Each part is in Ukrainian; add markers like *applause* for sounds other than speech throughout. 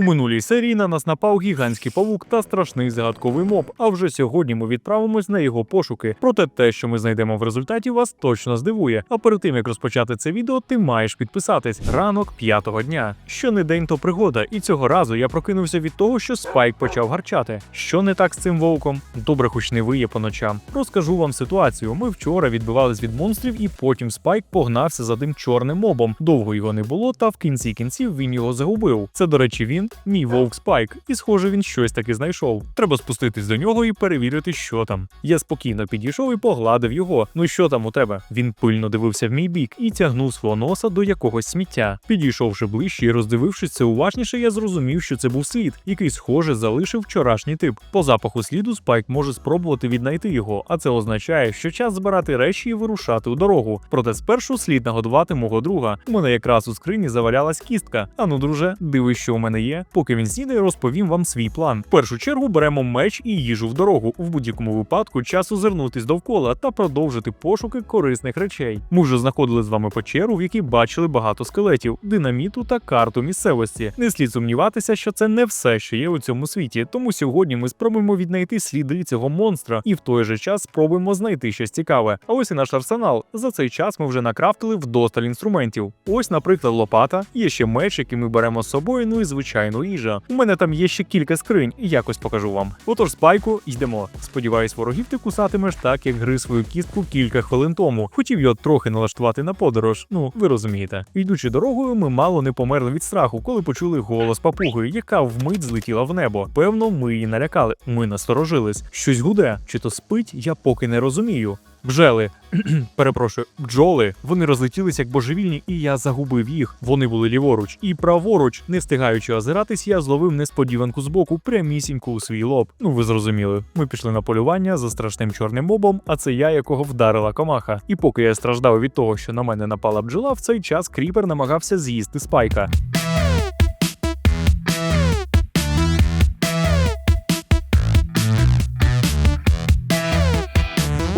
У минулій серії на нас напав гігантський павук та страшний загадковий моб. А вже сьогодні ми відправимось на його пошуки. Проте те, що ми знайдемо в результаті, вас точно здивує. А перед тим як розпочати це відео, ти маєш підписатись. Ранок п'ятого дня. Що не день, то пригода. І цього разу я прокинувся від того, що Спайк почав гарчати. Що не так з цим вовком? Добре, хоч не виє по ночам. Розкажу вам ситуацію. Ми вчора відбивались від монстрів, і потім Спайк погнався за тим чорним мобом. Довго його не було, та в кінці кінців він його загубив. Це, до речі, він мій вовк Спайк, і схоже, він щось таки знайшов. Треба спуститись до нього і перевірити, що там. Я спокійно підійшов і погладив його. Ну що там у тебе? Він пильно дивився в мій бік і тягнув свого носа до якогось сміття. Підійшовши ближче і роздивившись це уважніше, я зрозумів, що це був слід, який, схоже, залишив вчорашній тип. По запаху сліду Спайк може спробувати віднайти його, а це означає, що час збирати речі і вирушати у дорогу. Проте спершу слід нагодувати мого друга. У мене якраз у скрині завалялась кістка. Ану, друже, дивись, що у мене є. Поки він снідає, розповім вам свій план. В першу чергу беремо меч і їжу в дорогу. В будь-якому випадку час озирнутись довкола та продовжити пошуки корисних речей. Ми вже знаходили з вами печеру, в якій бачили багато скелетів, динаміту та карту місцевості. Не слід сумніватися, що це не все, що є у цьому світі. Тому сьогодні ми спробуємо віднайти сліди цього монстра і в той же час спробуємо знайти щось цікаве. А ось і наш арсенал. За цей час ми вже накрафтили вдосталь інструментів. Ось, наприклад, лопата, є ще меч, який ми беремо з собою, ну і звичайно їжа. У мене там є ще кілька скринь, і якось покажу вам. Отож, спайку, йдемо. Сподіваюсь, ворогів ти кусатимеш так, як гриз свою кістку кілька хвилин тому. Хотів його трохи налаштувати на подорож. Ну, ви розумієте. Йдучи дорогою, ми мало не померли від страху, коли почули голос папуги, яка вмить злетіла в небо. Певно, ми її налякали. Ми насторожились. Щось гуде, чи то спить, я поки не розумію. Бжели, *clears throat* перепрошую, бджоли. Вони розлетілись як божевільні, і я загубив їх. Вони були ліворуч і праворуч. Не встигаючи озиратись, я зловив несподіванку збоку, прямісінько у свій лоб. Ну ви зрозуміли. Ми пішли на полювання за страшним чорним мобом, а це я, якого вдарила комаха. І поки я страждав від того, що на мене напала бджола, в цей час кріпер намагався з'їсти спайка.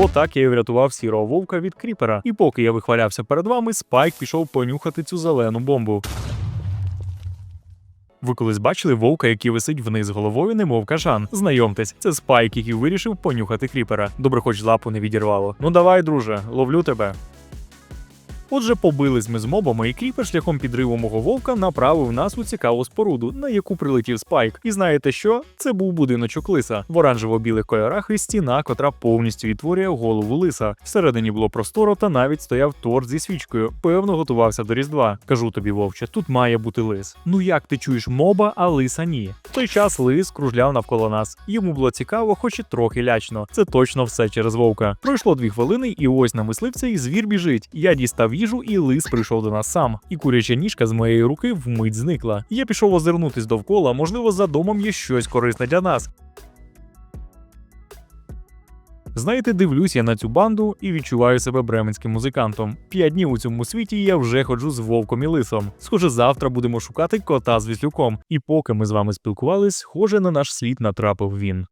Отак я і врятував сірого вовка від кріпера. І поки я вихвалявся перед вами, Спайк пішов понюхати цю зелену бомбу. Ви колись бачили вовка, який висить вниз головою, немов кажан. Знайомтесь, це спайк, який вирішив понюхати кріпера. Добре, хоч лапу не відірвало. Ну давай, друже, ловлю тебе. Отже, побились ми з мобами, і кріпер шляхом підриву мого вовка направив нас у цікаву споруду, на яку прилетів спайк. І знаєте що? Це був будиночок лиса в оранжево-білих кольорах і стіна, котра повністю відтворює голову лиса. Всередині було просторо та навіть стояв торт зі свічкою. Певно, готувався до Різдва. Кажу тобі, вовче, тут має бути лис. Ну як ти чуєш моба, а лиса ні. В той час лис кружляв навколо нас. Йому було цікаво, хоч і трохи лячно. Це точно все через вовка. Пройшло дві хвилини, і ось на мисливця і звір біжить. Я дістав їжу, і лис прийшов до нас сам. І куряча ніжка з моєї руки вмить зникла. Я пішов озирнутись довкола, можливо, за домом є щось корисне для нас. Знаєте, дивлюсь я на цю банду і відчуваю себе бременським музикантом. П'ять днів у цьому світі я вже ходжу з вовком і лисом. Схоже, завтра будемо шукати кота з віслюком. І поки ми з вами спілкувались, схоже на наш слід натрапив він.